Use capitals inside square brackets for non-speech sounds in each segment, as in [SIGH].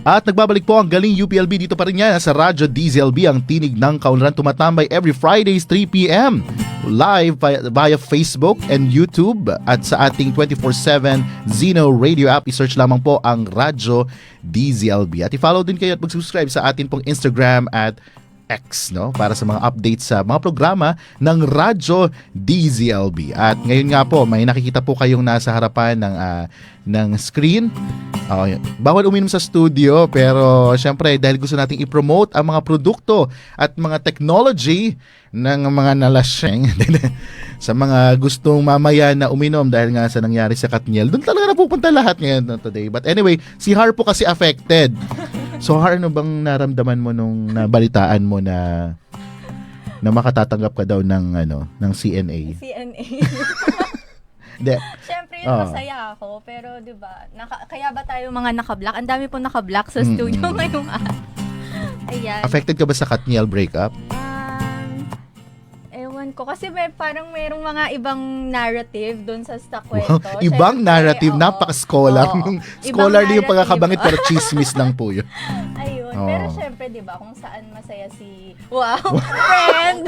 At nagbabalik po ang galing UPLB dito pa rin yan sa Radyo DZLB ang tinig ng kaunlaran tumatambay every Fridays 3pm live via, via Facebook and YouTube at sa ating 24-7 Zeno Radio app. I-search lamang po ang Radyo DZLB at i-follow din kayo at mag-subscribe sa atin pong Instagram at X no? Para sa mga updates sa mga programa ng Radyo DZLB. At ngayon nga po may nakikita po kayong nasa harapan ng ah, ng screen. Yun. bawal uminom sa studio pero syempre dahil gusto nating i-promote ang mga produkto at mga technology ng mga nalaseng [LAUGHS] sa mga gustong mamaya na uminom dahil nga sa nangyari sa Katniel. Doon talaga napupunta lahat ngayon today. But anyway, si Har po kasi affected. So Har, ano bang naramdaman mo nung nabalitaan mo na na makatatanggap ka daw ng ano ng CNA? CNA. [LAUGHS] Hindi. [LAUGHS] Siyempre, Oo. masaya ako. Pero, di ba, naka, kaya ba tayo mga naka-block? Ang dami pong naka-block sa Mm-mm. studio [LAUGHS] ngayong araw. Ayan. Affected ka ba sa Katniel breakup? Um, ewan ko. Kasi may, parang merong mga ibang narrative doon sa sa kwento. [LAUGHS] Ibang Siyempre, narrative, oo. napaka-scholar. Oo. Scholar din yung Ibang pagkakabangit narrative. pero chismis lang po yun. Ayun. Oo. Pero syempre, di ba, kung saan masaya si... Wow! Friend!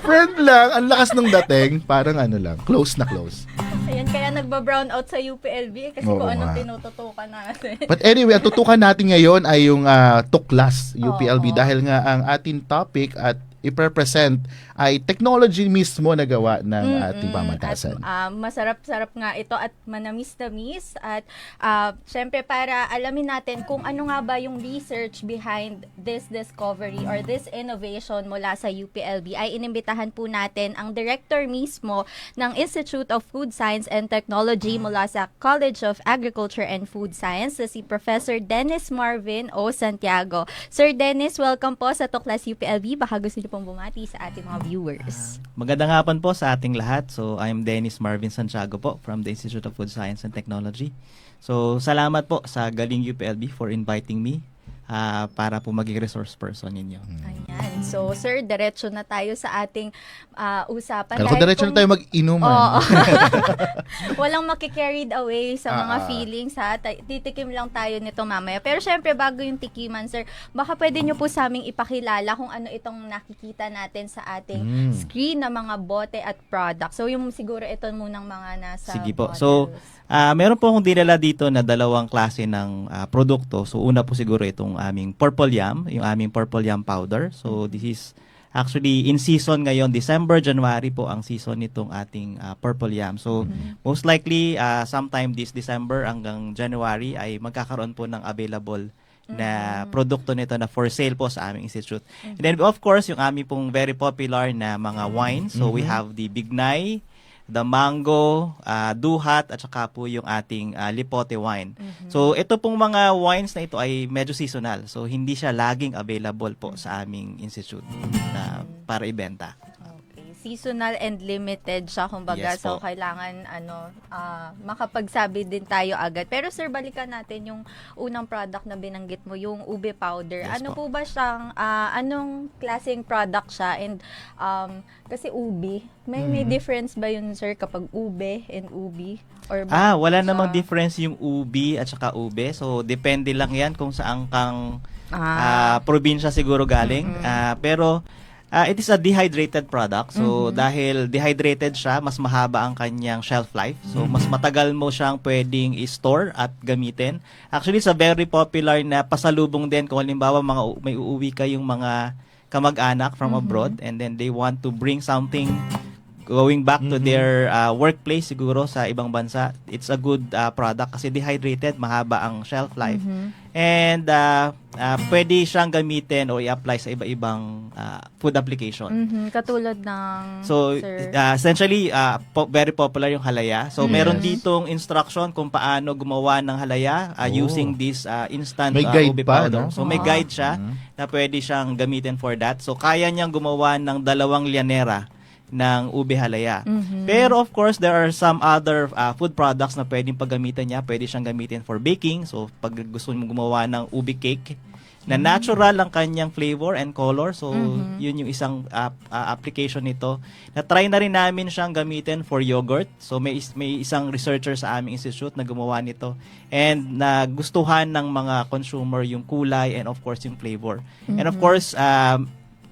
Friend lang, ang lakas ng dating, parang ano lang, close na close. Ayan, kaya nagba-brown out sa UPLB eh, kasi Oo kung anong nga. tinututukan natin. But anyway, ang tutukan natin ngayon ay yung ah, tuklas UPLB Oo. dahil nga ang ating topic at i-represent ay technology mismo na gawa ng ating Mm-mm. pamantasan. At, ah, masarap-sarap nga ito at manamis-namis at ah, syempre para alamin natin kung ano nga ba yung research behind this discovery or this innovation mula sa UPLB ay inimbitahan po natin ang director mismo ng Institute of Food Science and Technology mula sa College of Agriculture and Food Science si Professor Dennis Marvin O. Santiago. Sir Dennis, welcome po sa Tuklas UPLB. Baka gusto niyo pong bumati sa ating mga viewers. Magandang hapon po sa ating lahat. So, I'm Dennis Marvin Santiago po from the Institute of Food Science and Technology. So, salamat po sa Galing UPLB for inviting me ah, para po maging resource person ninyo. Ayan. So, sir, diretso na tayo sa ating ah, usapan. Kala ko diretso na kung- tayo mag-inuman. Oo. [LAUGHS] Walang makikarried away sa mga Ah, ah. feelings ha. Titikim lang tayo nito mamaya. Pero syempre, bago yung tikiman, sir, baka pwede nyo po sa aming ipakilala kung ano itong nakikita natin sa ating Mm. screen na mga bote at product. So, yung siguro ito munang mga nasa Sige po. bottles. So, Ah, meron po akong dinala dito na dalawang klase ng ah, produkto. So, una po siguro itong aming purple yam, yung aming purple yam powder. So, this is actually in season ngayon, December, January po ang season nitong ating ah, purple yam. So, most likely, ah, sometime this December hanggang January ay magkakaroon po ng available na produkto nito na for sale po sa aming institute. And then, of course, yung aming pong very popular na mga wine. So, we have the Bignay, the mango, ah, duhat, at saka po yung ating ah, lipote wine. So, ito pong mga wines na ito ay medyo seasonal. So, hindi siya laging available po sa aming institute na para ibenta. Seasonal and limited siya, kumbaga. Yes so, po. kailangan, ano, ah, makapagsabi din tayo agad. Pero, sir, balikan natin yung unang product na binanggit mo, yung ube powder. Yes ano po. po ba siyang, ah, anong klaseng product siya? And, um, kasi ube, may, may Mm-hmm. difference ba yun, sir, kapag ube and ubi? Or Ah, wala siya- namang difference yung ubi at saka ube. So, depende lang yan kung saan kang Ah, ah, probinsya siguro galing. Mm-mm. Ah, pero ah, it is a dehydrated product. So Mhm. dahil dehydrated siya, mas mahaba ang kanyang shelf life. So mas matagal mo siyang pwedeng i-store at gamitin. Actually, it's a very popular na pasalubong din kung halimbawa mga may uuwi kayong mga kamag-anak from Mhm. abroad and then they want to bring something going back to Mhm. their ah, workplace siguro sa ibang bansa. It's a good ah, product kasi dehydrated, mahaba ang shelf life. mhm. And uh, uh, pwede siyang gamitin o i-apply sa iba-ibang uh, food application. Mhm, Katulad ng, So, sir. uh, essentially, uh, po- very popular yung halaya. So, meron Yes. ditong instruction kung paano gumawa ng halaya uh, Oh. using this uh, instant May uh, guide ube pa, powder. no? So, may guide siya Mhm. na pwede siyang gamitin for that. So, kaya niyang gumawa ng dalawang lianera ng ube halaya. Mhm. Pero of course, there are some other uh, food products na pwedeng paggamitan niya. Pwede siyang gamitin for baking. So, pag gusto mo gumawa ng ube cake, na natural ang kanyang flavor and color. So, Mhm. yun yung isang ah, ah, application nito. Na-try na rin namin siyang gamitin for yogurt. So, may, is- may isang researcher sa aming institute na gumawa nito. And nagustuhan ng mga consumer yung kulay and of course yung flavor. And of course, um,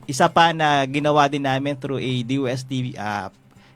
isa pa na ginawa din namin through a DUST ah,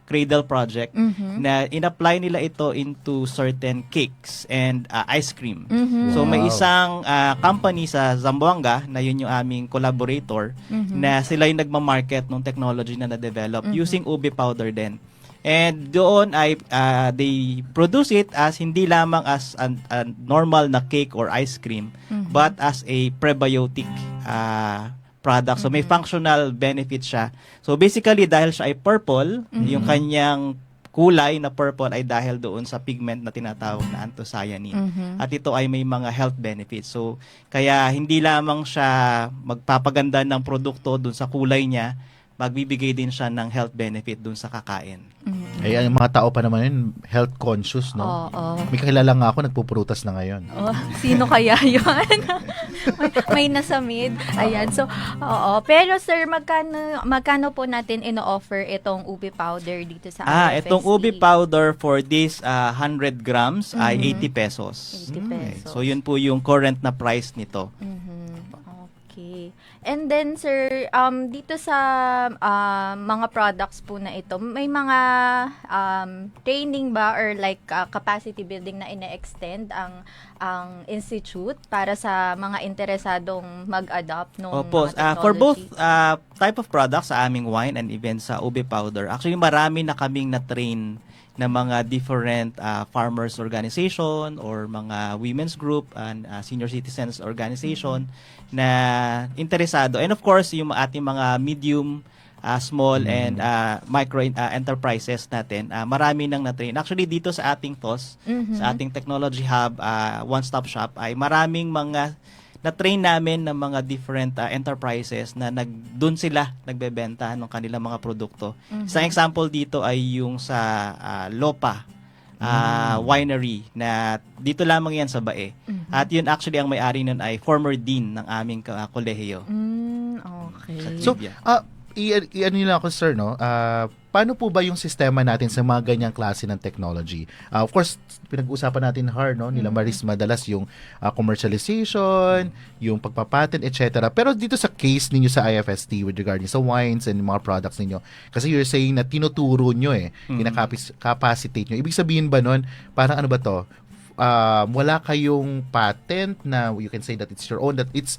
Cradle project Mhm. na in-apply nila ito into certain cakes and ah, ice cream. Mhm. So may Wow. isang ah, company sa Zamboanga na yun yung aming collaborator Mhm. na sila yung nagma-market ng technology na na-develop Mhm. using ube powder din. And doon ay ah, they produce it as hindi lamang as an, a normal na cake or ice cream Mhm. but as a prebiotic ah, product. So may Mhm. functional benefit siya. So basically dahil siya ay purple, Mhm. yung kanyang kulay na purple ay dahil doon sa pigment na tinatawag na anthocyanin. Mhm. At ito ay may mga health benefits. So, kaya hindi lamang siya magpapaganda ng produkto dun sa kulay niya, magbibigay din siya ng health benefit dun sa kakain. Mhm. Eh, ang mga tao pa naman yun, health conscious, no? Oo. May kakilala nga ako, nagpuprutas na ngayon. Oh, sino kaya [LAUGHS] yun? may, may nasa mid. Ayan. So, oo. Pero sir, magkano, magkano po natin ino-offer itong ube powder dito sa Ah, RFSD? itong ube powder for this ah, 100 grams ay Mhm. 80 pesos. 80 Okay. pesos. So, yun po yung current na price nito. Mhm. And then sir, um dito sa ah, mga products po na ito, may mga um, training ba or like ah, capacity building na ine-extend ang ang institute para sa mga interesadong mag-adopt ng Opo, mga ah, for both ah, type of products sa aming wine and even sa ube powder, actually marami na kaming na-train na mga different ah, farmers organization or mga women's group and ah, senior citizens organization na interesado. And of course, yung ating mga medium, ah, small Mm. and ah, micro ah, enterprises natin, ah, marami nang na-train. Actually dito sa ating TOS, Mhm. sa ating technology hub, ah, one-stop shop, ay maraming mga na-train namin ng mga different ah, enterprises na nag doon sila nagbebenta ng kanilang mga produkto. Mhm. Isang example dito ay yung sa ah, Lopa ah, winery na dito lamang yan sa Bae. Mhm. At yun actually ang may-ari nun ay former dean ng aming ka- kolehiyo. Mm, okay. So, Yeah. ah, i- ano nila ako, sir, no? Ah, paano po ba yung sistema natin sa mga ganyang klase ng technology? Ah, of course, pinag-uusapan natin hard, no? Nila Mm. Maris madalas yung ah, commercialization, yung pagpapatent, etc. Pero dito sa case ninyo sa IFST with regarding sa wines and mga products ninyo, kasi you're saying na tinuturo nyo eh, Mhm. kinakapacitate nyo. Ibig sabihin ba nun, parang ano ba to? Um, wala kayong patent na you can say that it's your own, that it's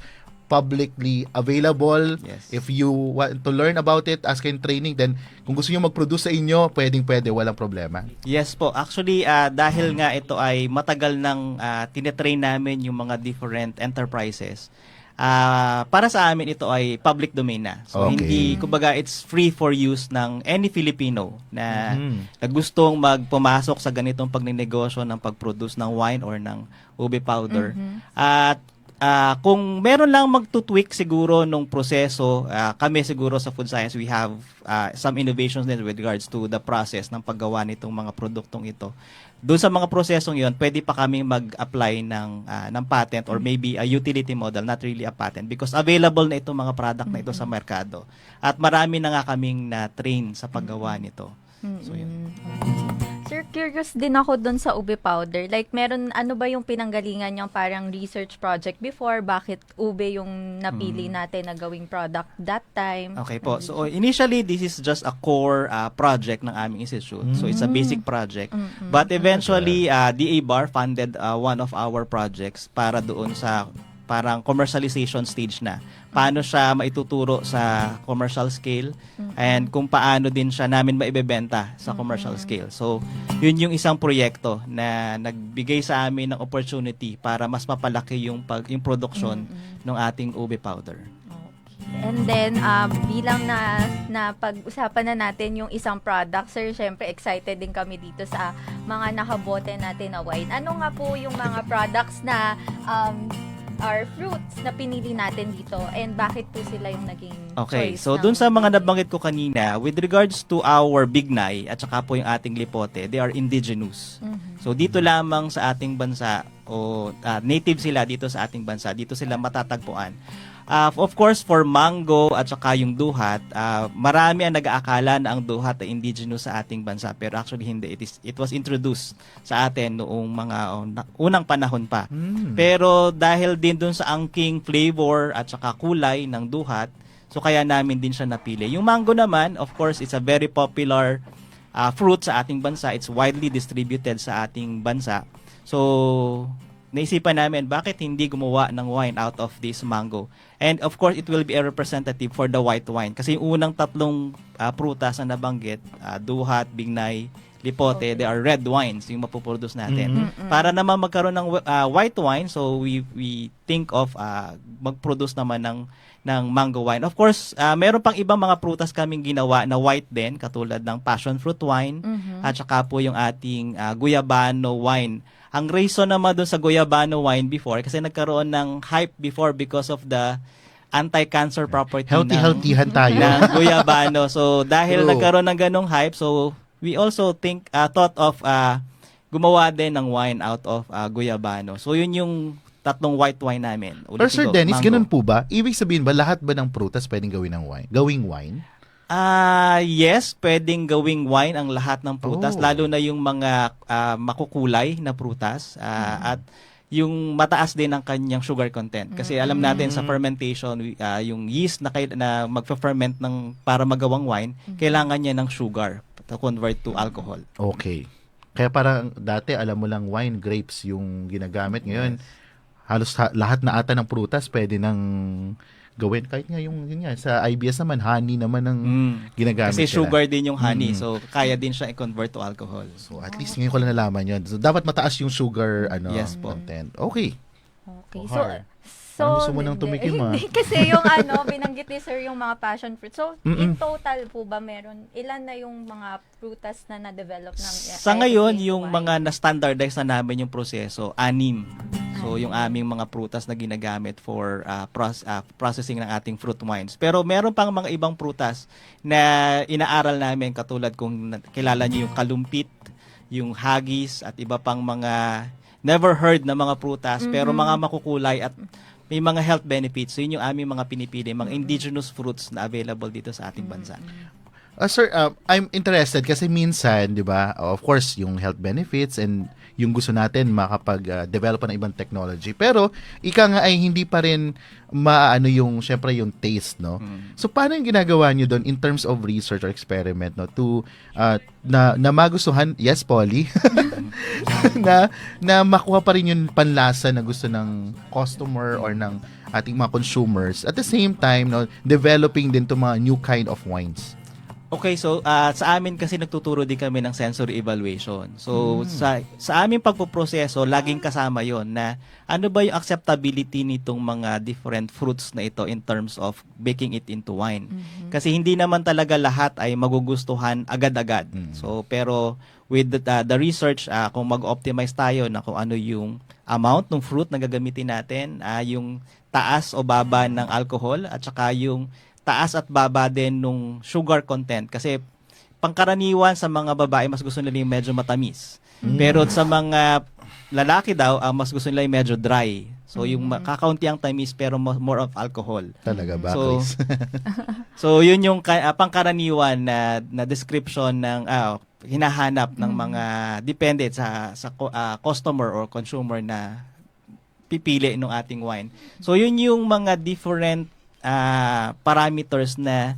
publicly available. Yes. If you want to learn about it, ask kayong training, then kung gusto nyo mag-produce sa inyo, pwedeng pwede, walang problema. Yes po. Actually, ah, dahil nga ito ay matagal nang ah, tinetrain namin yung mga different enterprises, ah, para sa amin ito ay public domain na. So, Okay. hindi, kumbaga, it's free for use ng any Filipino na, Mhm. na gustong magpumasok sa ganitong pagninegosyo ng pag-produce ng wine or ng ube powder. Mhm. At ah, kung meron lang magtutweak siguro nung proseso, ah, kami siguro sa food science, we have ah, some innovations din with regards to the process ng paggawa nitong mga produktong ito. Doon sa mga prosesong yon, pwede pa kami mag-apply ng ah, ng patent or maybe a utility model, not really a patent because available na itong mga product na ito sa merkado. At marami na nga kaming na-train sa paggawa nito. So, yun. Curious din ako dun sa ube powder. Like, meron, ano ba yung pinanggalingan yung parang research project before? Bakit ube yung napili Mm. natin na gawing product that time? Okay po. So initially this is just a core ah, project ng aming institute. So it's a Mm. basic project. But eventually, uh, DA Bar funded uh, one of our projects para doon sa parang commercialization stage na. Paano siya maituturo sa commercial scale and kung paano din siya namin maibebenta sa commercial scale. So, yun yung isang proyekto na nagbigay sa amin ng opportunity para mas mapalaki yung pag yung production ng ating ube powder. And then, um, bilang na, na pag-usapan na natin yung isang product, sir, syempre excited din kami dito sa mga nakabote natin na wine. Ano nga po yung mga products na um, are fruits na pinili natin dito and bakit po sila yung naging Okay, choice so ng dun sa mga nabanggit ko kanina, with regards to our bignay at saka po yung ating lipote, they are indigenous. Mhm. So dito lamang sa ating bansa o ah, native sila dito sa ating bansa, dito sila matatagpuan. Ah, of course, for mango at saka yung duhat, ah, marami ang nag-aakala na ang duhat ay indigenous sa ating bansa. Pero actually hindi. It, is, it was introduced sa atin noong mga oh, na- unang panahon pa. Mm. Pero dahil din dun sa angking flavor at saka kulay ng duhat, so kaya namin din siya napili. Yung mango naman, of course, it's a very popular uh, fruit sa ating bansa. It's widely distributed sa ating bansa. So, naisipan namin bakit hindi gumawa ng wine out of this mango. And of course, it will be a representative for the white wine. Kasi yung unang tatlong uh, prutas na nabanggit, uh, duhat, bignay, lipote, they are red wines yung mapuproduce natin. Mm-mm. Para naman magkaroon ng uh, white wine, so we we think of uh, mag-produce naman ng ng mango wine. Of course, uh, meron pang ibang mga prutas kaming ginawa na white din, katulad ng passion fruit wine, Mhm. at saka po yung ating uh, guyabano wine. Ang reason naman doon sa guyabano wine before, kasi nagkaroon ng hype before because of the anti-cancer property ng, Healthy-healthyhan tayo. ng guyabano. So, dahil True. nagkaroon ng ganong hype, so we also think, uh, thought of uh, gumawa din ng wine out of uh, guyabano. So, yun yung tatlong white wine namin. Pero Ulitin Sir ko, Dennis, mango. ganun po ba? Ibig sabihin ba lahat ba ng prutas pwedeng gawin ng wine? Gawing wine? Ah, yes, pwedeng gawing wine ang lahat ng prutas, Oh. lalo na yung mga ah, makukulay na prutas ah, at yung mataas din ang kanyang sugar content. Kasi alam natin sa fermentation, wi- ah, yung yeast na, kay, na magfe-ferment ng para magawang wine, kailangan niya ng sugar to convert to alcohol. Okay. Kaya parang dati alam mo lang wine, grapes yung ginagamit. Ngayon, halos ha- lahat na ata ng prutas pwede nang gawin. Kahit nga yung, yun nga, sa IBS naman, honey naman ang Mm. ginagamit Kasi nila. sugar din yung honey, Mm. so kaya din siya i-convert to alcohol. So at least ngayon ko lang nalaman yun. So dapat mataas yung sugar ano Yes po. content. Okay. Okay. So, so Parang gusto mo nang hindi- tumikim, ah. Hindi, [LAUGHS] kasi yung ano, binanggit ni sir yung mga passion fruit. So, in Mm-mm. total po ba meron, ilan na yung mga prutas na na-develop ng Sa ngayon, yung mga na-standardize na namin yung proseso, anim. So, yung aming mga prutas na ginagamit for uh, pros- uh, processing ng ating fruit wines. Pero meron pang mga ibang prutas na inaaral namin katulad kung kilala niyo yung kalumpit, yung hagis, at iba pang mga never heard na mga prutas, pero Mhm. mga makukulay at may mga health benefits. So, yun yung aming mga pinipili, mga indigenous fruits na available dito sa ating bansa. Uh, sir, uh, I'm interested kasi minsan, 'di ba? Of course, yung health benefits and yung gusto natin makapag-develop ng ibang technology. Pero ika nga ay hindi pa rin maano yung syempre yung taste, no? Mm. So paano yung ginagawa niyo doon in terms of research or experiment no to uh, na na magustuhan, yes, Polly. [LAUGHS] na na makuha pa rin yung panlasa na gusto ng customer or ng ating mga consumers. At the same time, no, developing din to mga new kind of wines. Okay, so ah, sa amin kasi nagtuturo din kami ng sensory evaluation. So sa sa aming pagpoproseso, laging kasama 'yon na ano ba yung acceptability nitong mga different fruits na ito in terms of making it into wine. Kasi hindi naman talaga lahat ay magugustuhan agad-agad. Mm. So pero with the, ah, the research ah, kung mag-optimize tayo na kung ano yung amount ng fruit na gagamitin natin, ah, yung taas o baba ng alcohol at saka yung taas at baba din nung sugar content kasi pangkaraniwan sa mga babae mas gusto nila yung medyo matamis. Pero sa mga lalaki daw, ang mas gusto nila yung medyo dry. So yung ma- kakaunti ang tamis pero mo- more of alcohol. Talaga ba, So? [LAUGHS] So yun yung ah, pangkaraniwan na na description ng ah, hinahanap ng mga depende sa sa ah, customer or consumer na pipili ng ating wine. So yun yung mga different ah, parameters na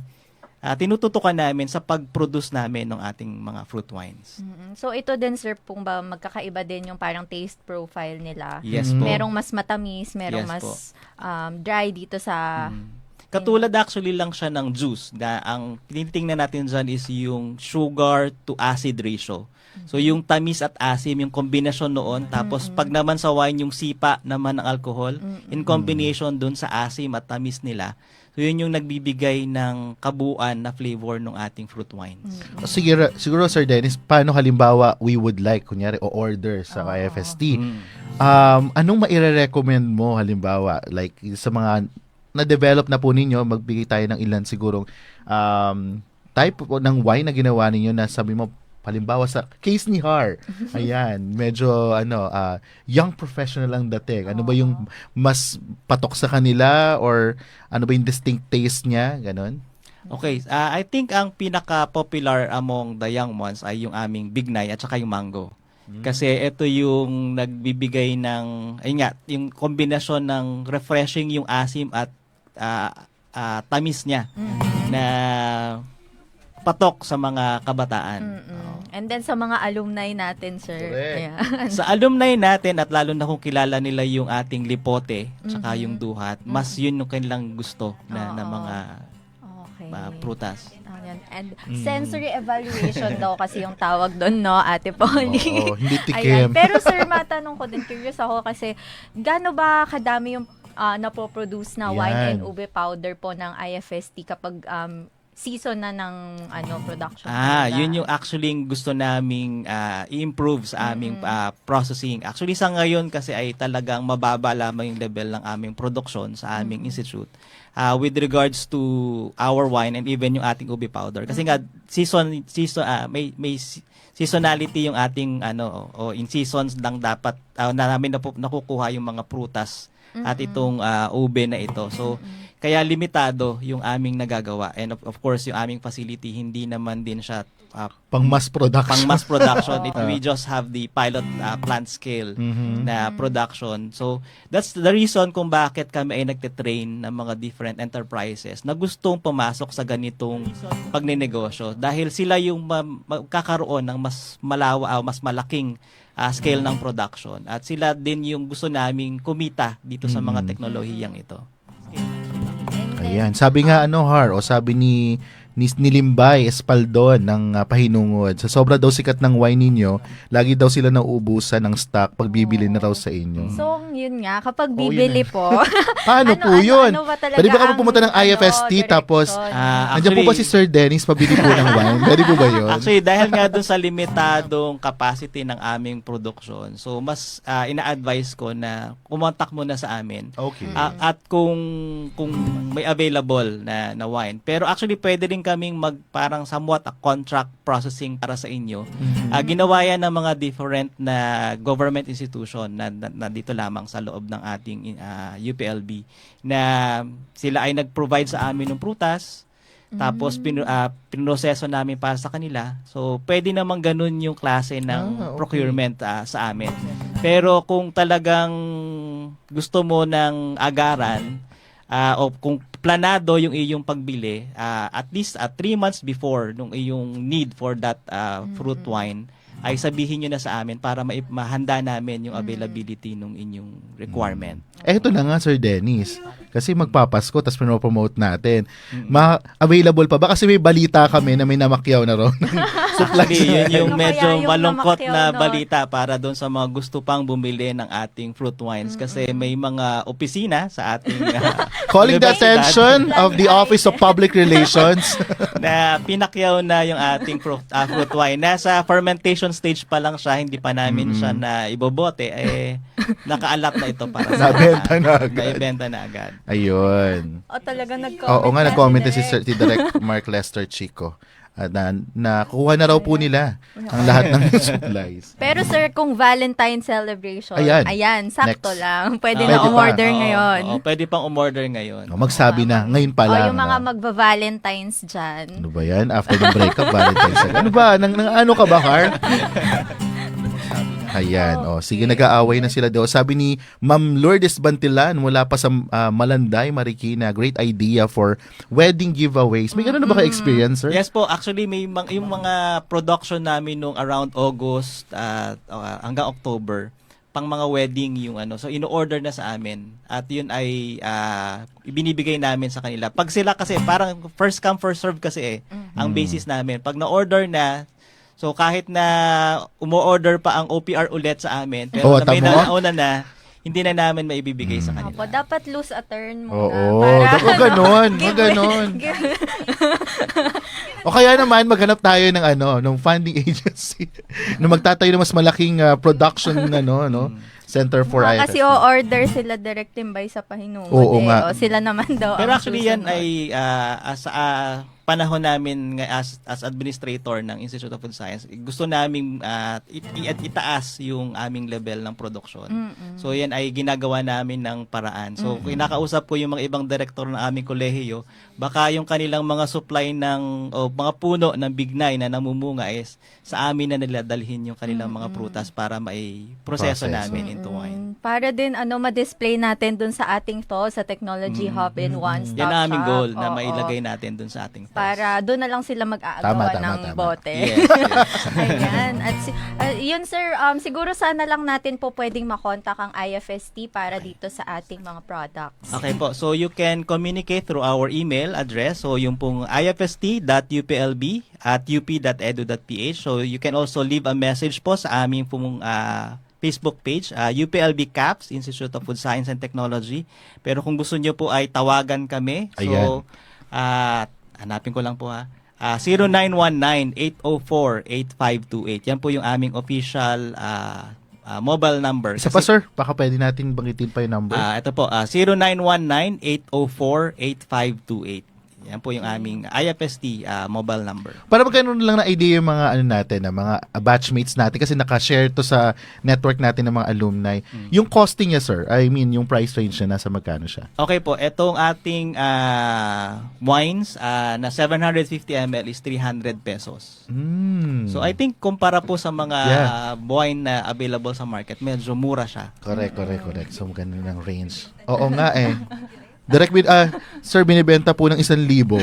ah, tinututukan namin sa pag-produce namin ng ating mga fruit wines. Mhm. So, ito din, sir, pong ba magkakaiba din yung parang taste profile nila? Yes Mm. po. Merong mas matamis, merong Yes mas po. um, dry dito sa... Mm. Katulad actually lang siya ng juice na ang tinitingnan natin dyan is yung sugar to acid ratio. So yung tamis at asim, yung kombinasyon noon, tapos pag naman sa wine yung sipa naman ng alcohol, in combination dun sa asim at tamis nila, so yun yung nagbibigay ng kabuuan na flavor ng ating fruit wines. siguro, siguro, Sir Dennis, paano halimbawa we would like, kunyari, o order sa Oo. IFST? Mm. Um, anong maire-recommend mo halimbawa like sa mga na-develop na po ninyo, magbigay tayo ng ilan sigurong um, type po ng wine na ginawa ninyo na sabi mo halimbawa sa case ni Har. [LAUGHS] Ayan, medyo ano, ah, young professional ang dating. Ano ba yung mas patok sa kanila or ano ba yung distinct taste niya, ganon? Okay, ah, I think ang pinaka-popular among the young ones ay yung aming Bignay at saka yung Mango. Kasi ito yung nagbibigay ng, ayun nga, yung kombinasyon ng refreshing yung asim at ah, ah, tamis niya na patok sa mga kabataan. Mm-mm. And then sa mga alumni natin, sir. Correct. Ayan. [LAUGHS] Sa alumni natin at lalo na kung kilala nila yung ating lipote tsaka yung duhat, mas yun yung kanilang gusto na, na mga Okay. ah, prutas. Ayan. And Mm. sensory evaluation daw kasi yung tawag doon, no, Ate Polly? Oo, hindi [LAUGHS] Ayan. tikim. Pero sir, [LAUGHS] matanong ko din, curious ako kasi gaano ba kadami yung ah, napoproduce na wine and Yan. ube powder po ng IFST kapag um, season na ng ano production? Ah, nila? yun yung actually yung gusto naming ah, i-improve sa aming ah, processing. Actually sa ngayon kasi ay talagang mababa lamang yung level ng aming production sa aming institute. Ah, with regards to our wine and even yung ating ube powder. Kasi nga season season ah, may may seasonality yung ating ano o in seasons lang dapat na namin napu- nakukuha yung mga prutas at itong ah, ube na ito. So kaya limitado yung aming nagagawa and of, of course yung aming facility hindi naman din siya ah, Pang mass production. pang mass production. It, [LAUGHS] we just have the pilot ah, plant scale Mhm. na production. So, that's the reason kung bakit kami ay nagte-train ng mga different enterprises na gustong pumasok sa ganitong pagnenegosyo dahil sila yung ma- magkakaroon ng mas malawa ah, mas malaking ah, scale ng production at sila din yung gusto naming kumita dito sa mga Mm. teknolohiyang ito. Ayan, sabi nga ano Har, o sabi ni ni, ni Limbay Espaldon ng ah, Pahinungod. Sa sobra daw sikat ng wine ninyo, lagi daw sila nauubusan ng stock pag bibili na raw sa inyo. So, yun nga, kapag bibili na. po, [LAUGHS] Paano [LAUGHS] ano- po ano- yun? ano ba talaga Pwede ba kami ang, pumunta ng ano, IFST tapos direction? Ah, Nandiyan po ba si Sir Dennis pabili po ng wine? [LAUGHS] Pwede po ba yun? Actually, dahil nga dun sa limitadong capacity ng aming production, so mas ah, ina-advise ko na kumontak muna sa amin. Okay. Ah, at kung kung may available na na wine. Pero actually pwede rin kaming mag parang somewhat a contract processing para sa inyo. Mhm. Ah, ginawa yan ng mga different na government institution na, na, na dito lamang sa loob ng ating ah, UPLB na sila ay nag-provide sa amin ng prutas tapos pin, ah, pinroseso namin para sa kanila. So pwede namang ganun yung klase ng Ah, okay. procurement ah, sa amin. Pero kung talagang gusto mo ng agaran ah, o kung planado yung iyong pagbili ah, at least at three months before nung iyong need for that ah, fruit wine ay sabihin nyo na sa amin para ma- mahanda namin yung availability nung inyong requirement. Eh, ito na nga, Sir Dennis. Kasi magpapasko, tapos pinopromote natin. Ma-available pa ba? Kasi may balita kami na may namakyaw na ng [LAUGHS] supplies. Actually, yun yung Ano medyo yung malungkot namakyaw, na balita para doon sa mga gusto pang bumili ng ating fruit wines kasi may mga opisina sa ating [LAUGHS] ah, Calling the universidad attention of the Office of Public Relations. [LAUGHS] na pinakyaw na yung ating fruit, ah, fruit wine. Nasa fermentation stage pa lang siya, hindi pa namin siya na ibobote, eh, [LAUGHS] nakaalat na ito para sa Nabenta na agad. Naibenta na agad. Ayun. O talaga nag-comment Oo nga, na nag-comment na si. Sir, si Direct Mark Lester Chico. Ah, na, na kuha na raw po nila ang lahat ng [LAUGHS] supplies. Pero sir, kung Valentine celebration, Ayan. ayan, sakto Next. lang. Pwede Ah, na pwede pa. umorder Oo, ngayon. oo, pwede pang umorder ngayon. O, magsabi na, ngayon pa o lang. yung mga ah. magba-Valentines dyan. Ano ba yan? After the breakup, Valentine's. Ano ba? Nang, nang ano ka ba, Har? [LAUGHS] Ayan. Oh, sige, nag-aaway na sila daw. Sabi ni Ma'am Lourdes Bantilan mula pa sa ah, Malanday, Marikina. Great idea for wedding giveaways. May ganun na ba ka-experience, sir? Yes po, actually may mang, yung mga production namin nung around August at uh, hanggang October pang mga wedding yung ano. So ino-order na sa amin at yun ay ah, ibinibigay namin sa kanila. Pag sila kasi parang first come first serve kasi eh ang basis namin. Pag na-order na So kahit na umo-order pa ang OPR ulit sa amin, pero Oo, na may nauna na, hindi na namin maibibigay sa kanila. Opo, dapat lose a turn muna. Oo. para, Dapat give- ganon. give- O kaya naman, maghanap tayo ng ano, ng funding [LAUGHS] agency na magtatayo ng mas malaking ah, production ano, no? Center for Baka IFST. kasi o-order sila direct timbay sa pahinungan. Oo eh. nga. O, sila naman daw Pero actually yan ay ah, as ah, panahon namin as as administrator ng Institute of Food Science, gusto namin ah, it- itaas yung aming level ng production. Mm-mm. So yan ay ginagawa namin ng paraan. So kinakausap ko yung mga ibang direktor ng aming kolehiyo, baka yung kanilang mga supply ng o mga puno ng bignay na namumunga is sa amin na nila dalhin yung kanilang mga prutas para mai proseso Proseso. namin into wine. Para din ano ma-display natin dun sa ating to sa Technology Hub in One Stop Yan ang aming Shop. goal na Oo. mailagay natin dun sa ating Para doon na lang sila Tama, mag-aagawa tama, ng tama. bote. Yes, [LAUGHS] yes. Ayan. At si, ah, yun sir, um, siguro sana lang natin po pwedeng makontak ang IFST para dito sa ating mga products. Okay po. So you can communicate through our email address. So yung pong ifst.uplb at up.edu.ph. So you can also leave a message po sa aming pong ah, Facebook page, ah, UPLB CAPS, Institute of Food Science and Technology. Pero kung gusto nyo po ay tawagan kami. So, Ayan. ah, hanapin ko lang po ha. Ah, 0919-804-8528. Yan po yung aming official ah, ah, mobile number. Isa pa sir, baka pwede natin banggitin pa yung number. Ah, ito po, 0919-804-8528. Yan po yung aming IFST ah, mobile number. Para magkaroon lang na idea yung mga ano natin, na mga batchmates natin kasi naka-share to sa network natin ng mga alumni. Hmm. Yung costing niya sir, I mean yung price range niya nasa magkano siya? Okay po, itong ating ah, wines ah, na 750 ml is 300 pesos. Mm. So I think kumpara po sa mga Yeah. ah, wine na available sa market, medyo mura siya. Correct, correct, correct. So, maganda ng range. Oo nga eh. Direct with, ah, sir, binibenta po ng isang libo. [LAUGHS]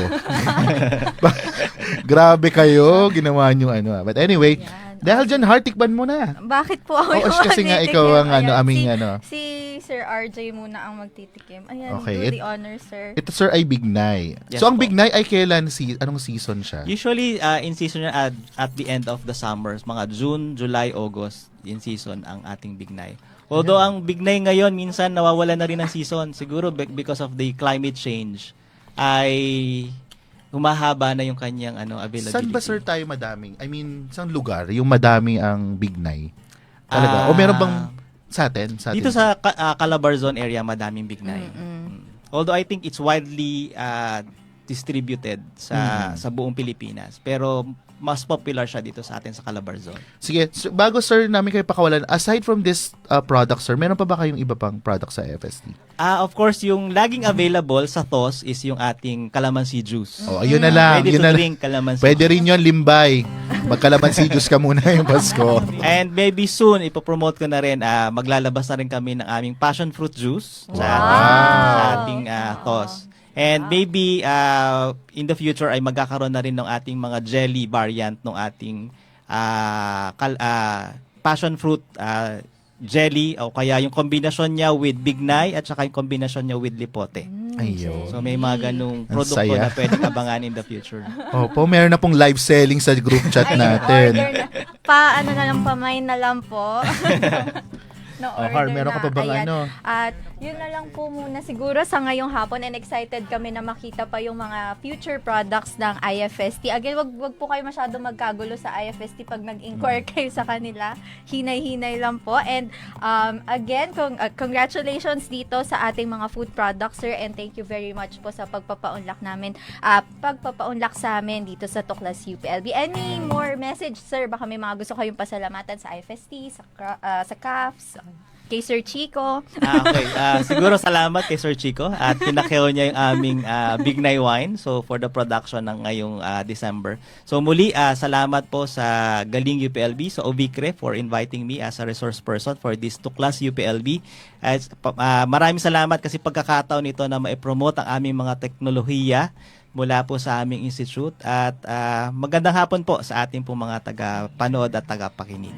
Grabe kayo, ginawa nyo ano. ah. But anyway, Yan. dahil dyan, heart tikban mo na. Bakit po ako Oo, yung kasi nga magtitikim? ikaw ang ano, Ayan, aming si, ano. Si Sir RJ muna ang magtitikim. Ayan, Okay, do it- the honor, sir. Ito sir ay Big Night. Yes so, ang po. Big Night ay kailan, si, anong season siya? Usually ah, in season na at, at the end of the summers, mga June, July, August in season ang ating Bignay. Although ang Bignay ngayon minsan nawawala na rin ng season siguro be- because of the climate change ay humahaba na yung kanyang ano availability. Saan ba sir tayo madaming? I mean, saan lugar yung madami ang Big Night? Talaga? Ah, o meron bang sa atin? Sa Dito atin? sa Ka- ah, Calabarzon area madaming Bignay. Mm-mm. Mm. Although I think it's widely ah, distributed sa Mhm. sa buong Pilipinas. Pero mas popular siya dito sa atin sa Calabarzon. Sige, so, bago sir namin kayo pakawalan, aside from this uh, product sir, meron pa ba kayong iba pang product sa FST? Ah, of course, yung laging available sa TOS is yung ating calamansi juice. Oh, ayun na lang. Ready yun to na, drink calamansi. pwede rin yun, limbay. Magkalamansi juice ka muna yung Pasko. And maybe soon, ipopromote ko na rin, ah, maglalabas na rin kami ng aming passion fruit juice sa Wow. ating, sa ating ah, TOS. And maybe ah, in the future ay magkakaroon na rin ng ating mga jelly variant ng ating ah, kal- ah, passion fruit ah, jelly o kaya yung kombinasyon niya with bignay at saka yung kombinasyon niya with lipote. Ayun. So may mga ganung produkto saya. na pwedeng abangan in the future. [LAUGHS] Opo, meron na pong live selling sa group chat Ay, natin. order na. Pa, ano na lang, pamain na lang po. [LAUGHS] [LAUGHS] no, Oh, Har, meron ka pa bang Ayan. ano? At yun na lang po muna siguro sa ngayong hapon and excited kami na makita pa yung mga future products ng IFST. Again, wag, wag po kayo masyado magkagulo sa IFST pag nag-inquire kayo sa kanila. Hinay-hinay lang po. And um, again, kung, uh, congratulations dito sa ating mga food products, sir. And thank you very much po sa pagpapaunlak namin. Uh, pagpapaunlak sa amin dito sa Tuklas UPLB. Any more message, sir? Baka may mga gusto kayong pasalamatan sa IFST, sa, uh, sa CAFS, kay Sir Chico. Ah, okay. Ah, siguro salamat kay Sir Chico at pinakeo niya yung aming ah, Big Night Wine so for the production ng ngayong ah, December. So muli ah, salamat po sa Galing UPLB sa Ovicre for inviting me as a resource person for this Tuklas UPLB. As, ah, maraming salamat kasi pagkakataon nito na ma-promote ang aming mga teknolohiya mula po sa aming institute at ah, magandang hapon po sa ating po mga taga-panood at taga-pakinig.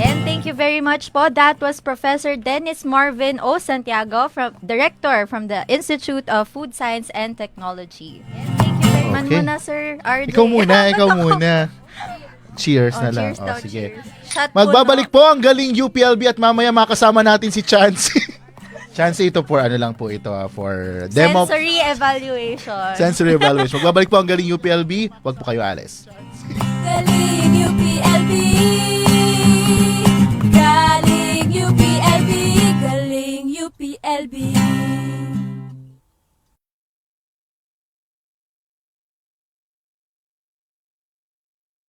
Again, thank you very much po. That was Professor Dennis Marvin O. Santiago, from Director from the Institute of Food Science and Technology. And thank you very much Okay. muna, Sir RJ. Ikaw muna, [LAUGHS] ikaw muna. Cheers Oh, na lang. cheers Oh, daw, sige. cheers. Shot po, Magbabalik no? po ang galing UPLB at mamaya makasama natin si Chansey. [LAUGHS] Chansey ito for ano lang po ito ah, for demo Sensory evaluation. sensory evaluation. Magbabalik po ang galing UPLB. Huwag po kayo alis. Galing UPLB P L B.